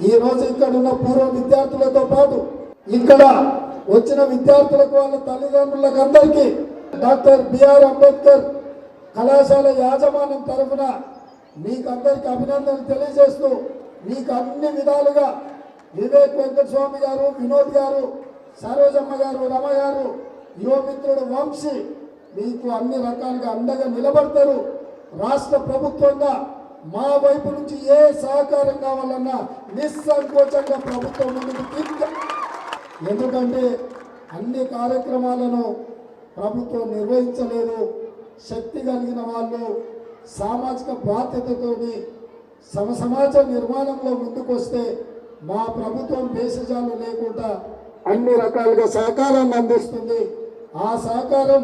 ఈ రోజు ఇక్కడ ఉన్న పూర్వ విద్యార్థులతో పాటు ఇక్కడ వచ్చిన విద్యార్థులకు వాళ్ళ తల్లిదండ్రులకు అందరికీ డాక్టర్ బిఆర్ అంబేద్కర్ కళాశాల యాజమాన్యం తరఫున మీకు అందరికి అభినందనలు తెలియజేస్తూ మీకు అన్ని విధాలుగా వివేక్ వెంకటస్వామి గారు వినోద్ గారు సరోజమ్మ గారు రమ గారు యువమిత్రుడు వంశీ మీకు అన్ని రకాలుగా అండగా నిలబడతారు. రాష్ట్ర ప్రభుత్వంగా మా వైపు నుంచి ఏ సహకారం కావాలన్నా నిస్సంకోచంగా ప్రభుత్వం ముందుకు ఎందుకంటే అన్ని కార్యక్రమాలను ప్రభుత్వం నిర్వహించలేదు. శక్తి కలిగిన వాళ్ళు సామాజిక బాధ్యతతోని సమ సమాజ నిర్మాణంలో ముందుకొస్తే మా ప్రభుత్వం భేషజాలు లేకుండా అన్ని రకాలుగా సహకారాన్ని అందిస్తుంది. ఆ సహకారం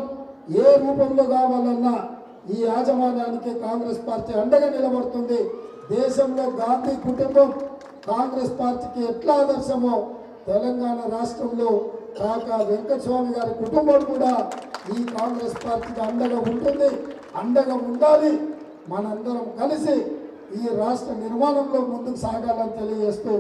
ఏ రూపంలో కావాలన్నా ఈ యాజమాన్యానికి కాంగ్రెస్ పార్టీ అండగా నిలబడుతుంది. దేశంలో గాంధీ కుటుంబం కాంగ్రెస్ పార్టీకి ఎట్లా ఆదర్శమో తెలంగాణ రాష్ట్రంలో కాకా వెంకటస్వామి గారి కుటుంబం కూడా ఈ కాంగ్రెస్ పార్టీకి అండగా ఉంటుంది. అండగా ఉండాలి. మనందరం కలిసి ఈ రాష్ట్ర నిర్మాణంలో ముందుకు సాగాలని తెలియజేస్తూ